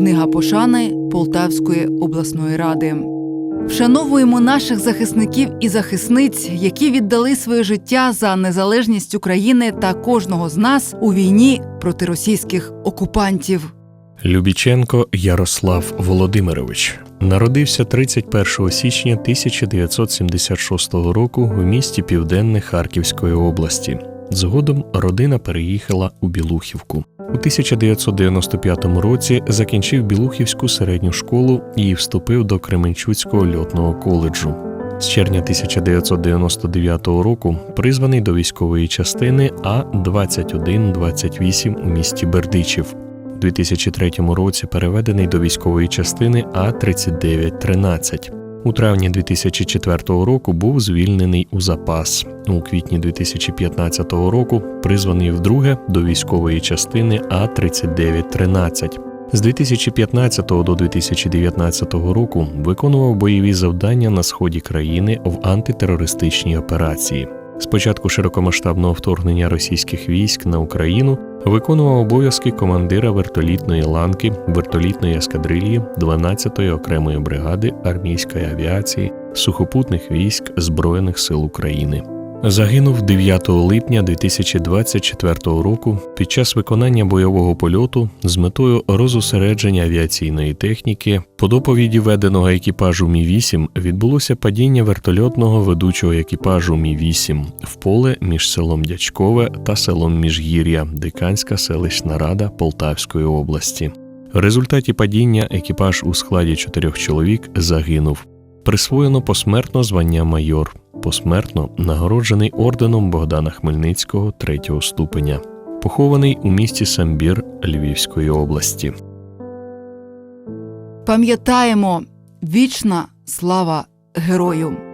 Книга пошани Полтавської обласної ради. Вшановуємо наших захисників і захисниць, які віддали своє життя за незалежність України та кожного з нас у війні проти російських окупантів. Любіченко Ярослав Володимирович народився 31 січня 1976 року в місті Південне Харківської області. Згодом родина переїхала у Білухівку. У 1995 році закінчив Білухівську середню школу і вступив до Кременчуцького льотного коледжу. З червня 1999 року призваний до військової частини А 2128 у місті Бердичів. У 2003 році переведений до військової частини А 3913 У травні 2004 року був звільнений у запас. У квітні 2015 року призваний вдруге до військової частини А 3913 З 2015 до 2019 року виконував бойові завдання на сході країни в антитерористичній операції. З початку широкомасштабного вторгнення російських військ на Україну виконував обов'язки командира вертолітної ланки вертолітної ескадрильї 12-ї окремої бригади армійської авіації сухопутних військ Збройних сил України. Загинув 9 липня 2024 року під час виконання бойового польоту з метою розосередження авіаційної техніки. По доповіді веденого екіпажу Мі 8 відбулося падіння вертольотного ведучого екіпажу Мі 8 в поле між селом Дячкове та селом Міжгір'я, Диканська селищна рада Полтавської області. В результаті падіння екіпаж у складі чотирьох чоловік загинув. Присвоєно посмертно звання майор, посмертно нагороджений орденом Богдана Хмельницького третього ступеня, похований у місті Самбір Львівської області. Пам'ятаємо вічна слава герою.